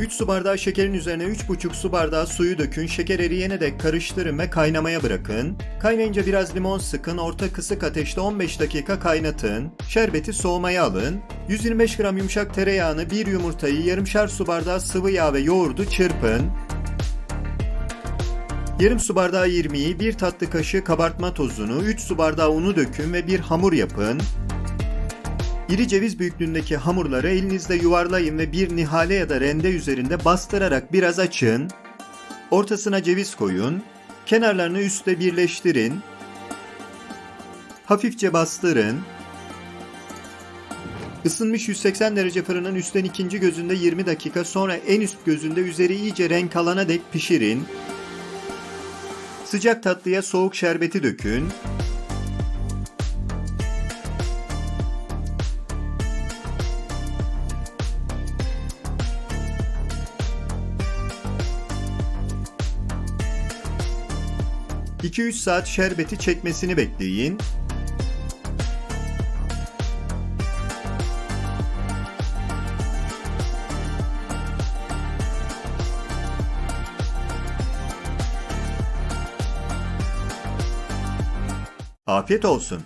3 su bardağı şekerin üzerine 3,5 su bardağı suyu dökün, şeker eriyene dek karıştırın ve kaynamaya bırakın. Kaynayınca biraz limon sıkın, orta kısık ateşte 15 dakika kaynatın. Şerbeti soğumaya alın. 125 gram yumuşak tereyağını, bir yumurtayı, yarımşar su bardağı sıvı yağ ve yoğurdu çırpın. Yarım su bardağı irmiği, 1 tatlı kaşığı kabartma tozunu, 3 su bardağı unu dökün ve bir hamur yapın. İri ceviz büyüklüğündeki hamurları elinizde yuvarlayın ve bir nihale ya da rende üzerinde bastırarak biraz açın. Ortasına ceviz koyun. Kenarlarını üstte birleştirin. Hafifçe bastırın. Isınmış 180 derece fırının üstten ikinci gözünde 20 dakika sonra en üst gözünde üzeri iyice renk alana dek pişirin. Sıcak tatlıya soğuk şerbeti dökün. ...2-3 saat şerbeti çekmesini bekleyin. Afiyet olsun.